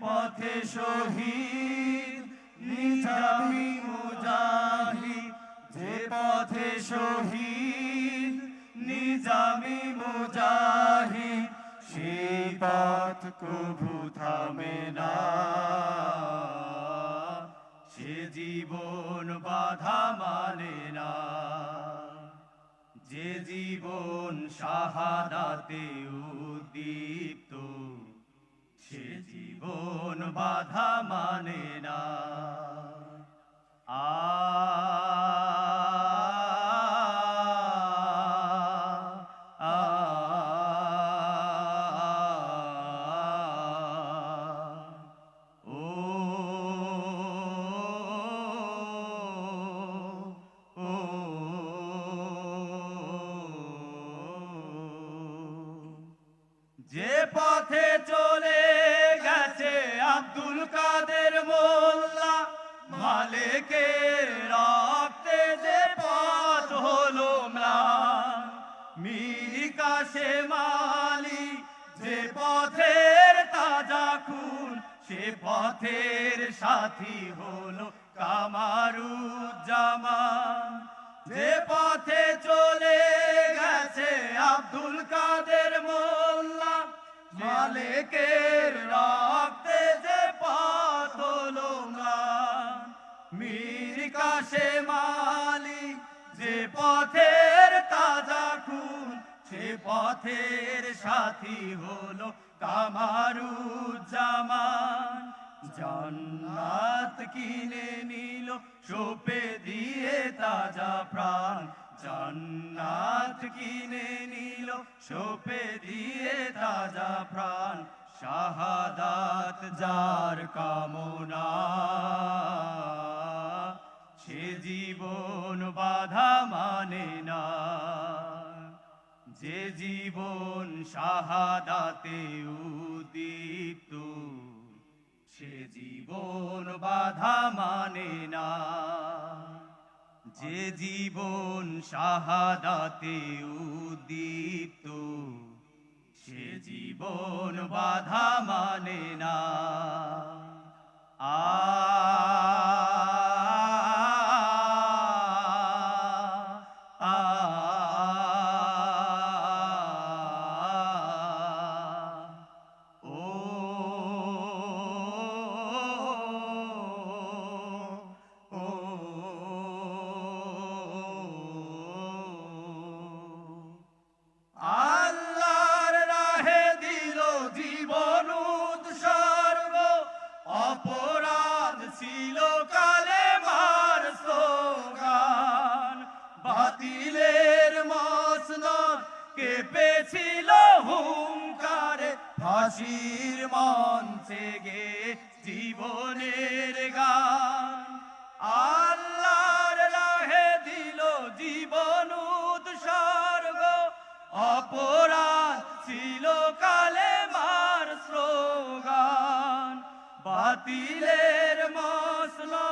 পথে শহীদ নিজামি মুজাহিদ, যে পথে শহীদ নিজামি মুজাহিদ, সেই পথ কভু থামে না। সে জীবন বাধা মানে না। যে জীবন শাহাদাতে উদ্দীপ্ত সে জীবন বাধা মানে না। আ যে পথে চলে মালিকে রক্তে যে পথ হলো ম্লান সে মালি, যে পথের তাজা খুন, সে পথের সাথী হলো কামারুজ্জামান। যে পথে চলে গেছে আব্দুল কাদের মোল্লা, মালিকের কাশে মালি যে পথের তাজা খুন, সে পথের সাথী হলো কামারুজ্জামান। জান্নাত কিনে নিল, সোপে দিয়ে তাজা প্রাণ। জান্নাত কিনে নিল, সোপে দিয়ে তাজা প্রাণ। শাহাদাত যার কামনা। সে জীবন বাধা মানে না। যে জীবন শাহাদাতে উদ্দীপ্ত সে জীবন বাধা মানে না। যে জীবন শাহাদাতে উদ্দীপ্ত সে জীবন বাধা মানে না। আ কেঁপেছিল হুঙ্কারে ফাঁসির মঞ্চে গে জীবনের গান। আল্লাহর রাহে দিল জীবন উৎসর্গ, অপরাধ ছিল কালে মার স্লোগান। বাতিলের মশলা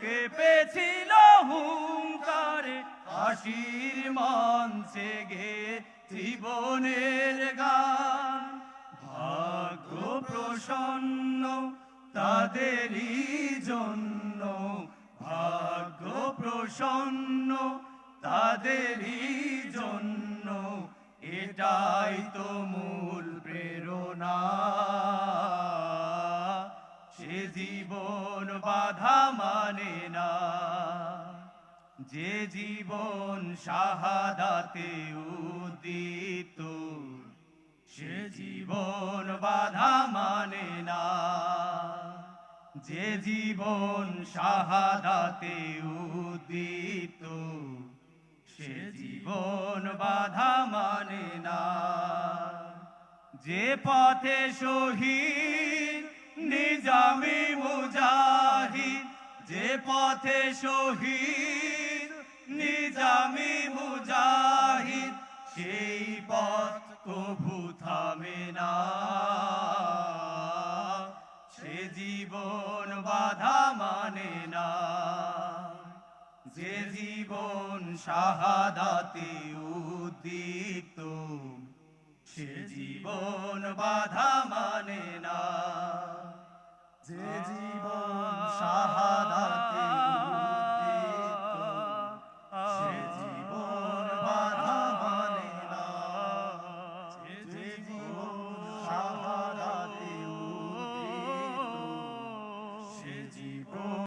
কেঁপেছিল, হুঙ্কারে হাসির মঞ্চে জীবনের গান ভাগ্য প্রসন্ন তাদেরই জন্য ভাগ্য প্রসন্ন তাদেরই জন্য, এটাই তো মূল প্রেরণা। সে জীবন বাধা মানে না। যে জীবন শাহাদাতে উদ্দীপ্ত সে জীবন বাধা মানে না। যে জীবন শাহাদাতে উদ্দীপ্ত সে জীবন বাধা মানে না। যে পথে শহীদ, নিজামি মুজাহিদ, যে পথে শহীদ নিজামি মুজাহিদ, সেই পথ কভু থামে না। সে জীবন বাধা মানে না। যে জীবন শাহাদাতে উদ্দীপ্ত, সে জীবন বাধা মানে না। যে জীবন শাহাদাতে